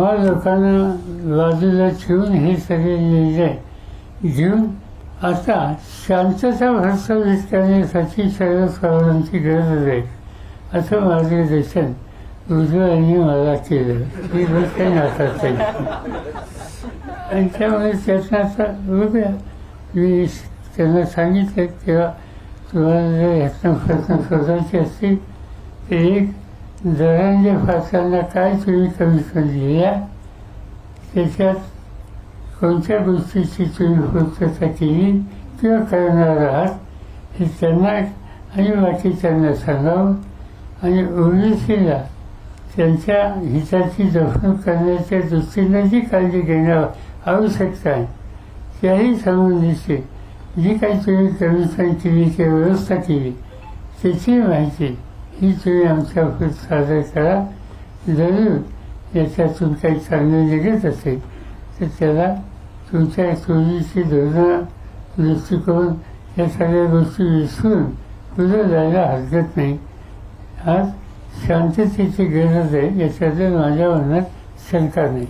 आम्हा लोकांना बाजूला ठेवून हे सगळे निर्णय घेऊन आता शांतता प्रस्थापित करण्यासाठी सर्व पवारांची गरज आहे असं मार्गदर्शन उजव्यांनी मला केलं. ही गोष्ट काही नातात आणि त्यामुळे त्यातनं आता बघूया मी त्यांना सांगितलं तेव्हा तुम्हाला जर ह्यातनं प्रश्न शोधायचे असतील तर एक दरांच्या फासांना काय तुम्ही कमी करून दिल्या त्याच्यात कोणत्या गोष्टीची तुम्ही पूर्तता केली किंवा करणार आहात हे त्यांना आणि बाकीच्यांना सांगावं आणि ओबीसीला त्यांच्या हिताची जपणूक करण्याच्या दृष्टीनं जी काळजी घेणं आवश्यक आहे त्याही संबंधीची जी काही तुम्ही कमिशन केली किंवा व्यवस्था केली त्याची माहिती ही तुम्ही आमच्या सादर करा. जरूर याच्यातून काही चांगलं निघत असेल तर त्याला तुमच्या चोरीची धोरणं दृष्टिकोन या सगळ्या गोष्टी विसरून पुढे जायला हरकत नाही. आज शांततेची गरज आहे याच्यातून माझ्या मनात शंका नाही.